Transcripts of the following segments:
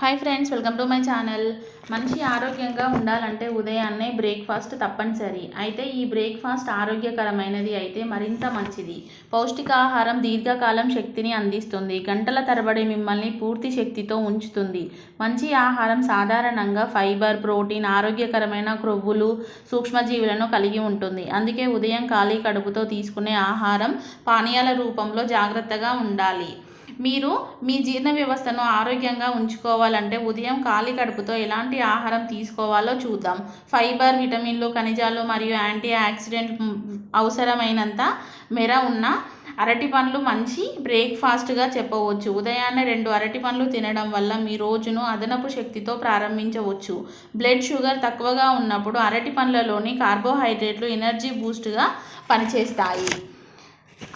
Hi friends welcome to my channel మనిషి ఆరోగ్యంగా ఉండాలంటే ఉదయాన్నే బ్రేక్ఫాస్ట్ తప్పనిసరి. అయితే ఈ బ్రేక్ఫాస్ట్ ఆరోగ్యకరమైనది అయితే మరింత మంచిది. పౌష్టికాహారం దీర్ఘకాలం శక్తిని అందిస్తుంది. గంటల తరబడి మిమ్మల్ని పూర్తి శక్తితో ఉంచుతుంది. మంచి ఆహారం సాధారణంగా ఫైబర్ ప్రోటీన్ ఆరోగ్యకరమైన క్రొవ్వులు సూక్ష్మజీవులను కలిగి ఉంటుంది. అందుకే ఉదయం ఖాళీ కడుపుతో తీసుకునే ఆహారం పానీయాల రూపంలో జాగ్రత్తగా ఉండాలి. మీరు మీ జీర్ణ వ్యవస్థను ఆరోగ్యంగా ఉంచుకోవాలంటే ఉదయం ఖాళీ కడుపుతో ఎలాంటి ఆహారం తీసుకోవాలో చూద్దాం. ఫైబర్ విటమిన్లు ఖనిజాలు మరియు యాంటీ ఆక్సిడెంట్ అవసరమైనంత మెర ఉన్న అరటి పండ్లు మంచి బ్రేక్ఫాస్ట్గా చెప్పవచ్చు. ఉదయాన్నే రెండు అరటి పండ్లు తినడం వల్ల మీ రోజును అదనపు శక్తితో ప్రారంభించవచ్చు. బ్లడ్ షుగర్ తక్కువగా ఉన్నప్పుడు అరటి పండ్లలోని కార్బోహైడ్రేట్లు ఎనర్జీ బూస్ట్గా పనిచేస్తాయి.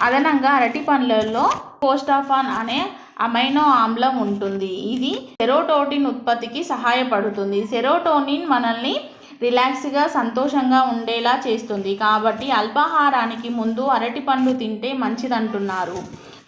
అదనంగా అరటి పండ్లలో పోస్టాఫాన్ అనే అమైనో ఆమ్లం ఉంటుంది. ఇది సెరోటోటిన్ ఉత్పత్తికి సహాయపడుతుంది. సెరోటోనిన్ మనల్ని రిలాక్స్గా సంతోషంగా ఉండేలా చేస్తుంది. కాబట్టి అల్పాహారానికి ముందు అరటి పండు తింటే మంచిదంటున్నారు.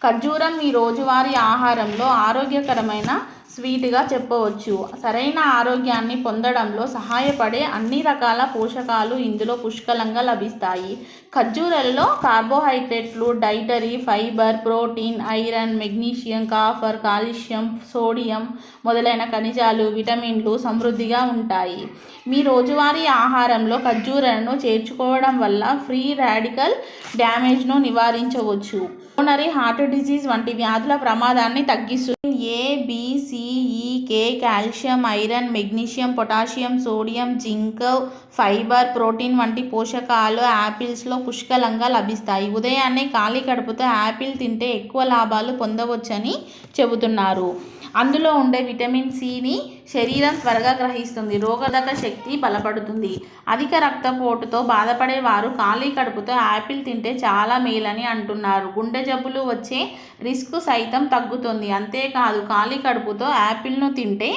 ఖర్జూరం మీ రోజువారీ ఆహారంలో ఆరోగ్యకరమైన స్వీట్గా చెప్పవచ్చు. సరైన ఆరోగ్యాన్ని పొందడంలో సహాయపడే అన్ని రకాల పోషకాలు ఇందులో పుష్కలంగా లభిస్తాయి. ఖర్జూరల్లో కార్బోహైడ్రేట్లు dietary fibre protein iron magnesium copper calcium sodium మొదలైన ఖనిజాలు విటమిన్లు సమృద్ధిగా ఉంటాయి. మీ రోజువారీ ఆహారంలో ఖర్జూరాలను చేర్చుకోవడం వల్ల ఫ్రీ రాడికల్ డ్యామేజ్ను నివారించవచ్చు. కోనరీ హార్ట్ డిసీజ్ వంటి వ్యాధుల ప్రమాదాన్ని తగ్గిస్తుంది A C, E, K calcium iron magnesium potassium sodium zinc fibre protein వంటి పోషకాలు యాపిల్స్లో పుష్కలంగా లభిస్తాయి. ఉదయాన్నే ఖాళీ కడుపుతో యాపిల్ తింటే ఎక్కువ లాభాలు పొందవచ్చని చెబుతున్నారు. అందులో ఉండే విటమిన్ సిని శరీరం త్వరగా గ్రహిస్తుంది. రోగదక శక్తి బలపడుతుంది. అధిక రక్తపోటుతో బాధపడే వారు ఖాళీ కడుపుతో యాపిల్ తింటే చాలా మేలని అంటున్నారు. గుండె జబ్బులు వచ్చే రిస్క్ సైతం తగ్గుతుంది. అంతేకాదు ఖాళీ కడుపుతో యాపిల్ను తింటే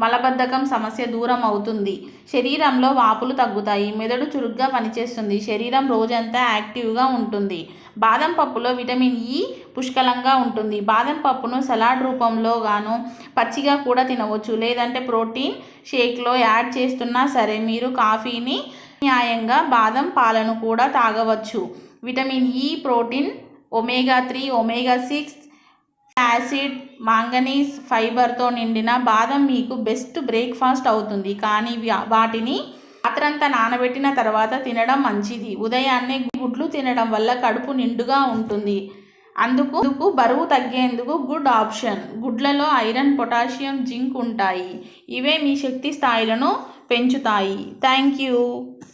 మలబద్ధకం సమస్య దూరం అవుతుంది. శరీరంలో వాపులు తగ్గుతాయి. మెదడు చురుగ్గా పనిచేస్తుంది. శరీరం రోజంతా యాక్టివ్గా ఉంటుంది. బాదం పప్పులో విటమిన్ ఈ పుష్కలంగా ఉంటుంది. బాదం పప్పును సలాడ్ రూపంలో గాను పచ్చిగా కూడా తినవచ్చు. లేదంటే ప్రోటీన్ షేక్లో యాడ్ చేస్తున్నా సరే మీరు కాఫీని న్యాయంగా బాదం పాలను కూడా తాగవచ్చు. Vitamin E protein omega three omega six acid manganese ఫైబర్తో నిండిన బాదం మీకు బెస్ట్ బ్రేక్ఫాస్ట్ అవుతుంది. కానీ వాటిని రాత్రంతా నానబెట్టిన తర్వాత తినడం మంచిది. ఉదయాన్నే గుడ్లు తినడం వల్ల కడుపు నిండుగా ఉంటుంది. అందుకు అందుకు బరువు తగ్గేందుకు గుడ్ ఆప్షన్. గుడ్లలో ఐరన్ పొటాషియం జింక్ ఉంటాయి. ఇవే మీ శక్తి స్థాయిలను పెంచుతాయి. Thank you.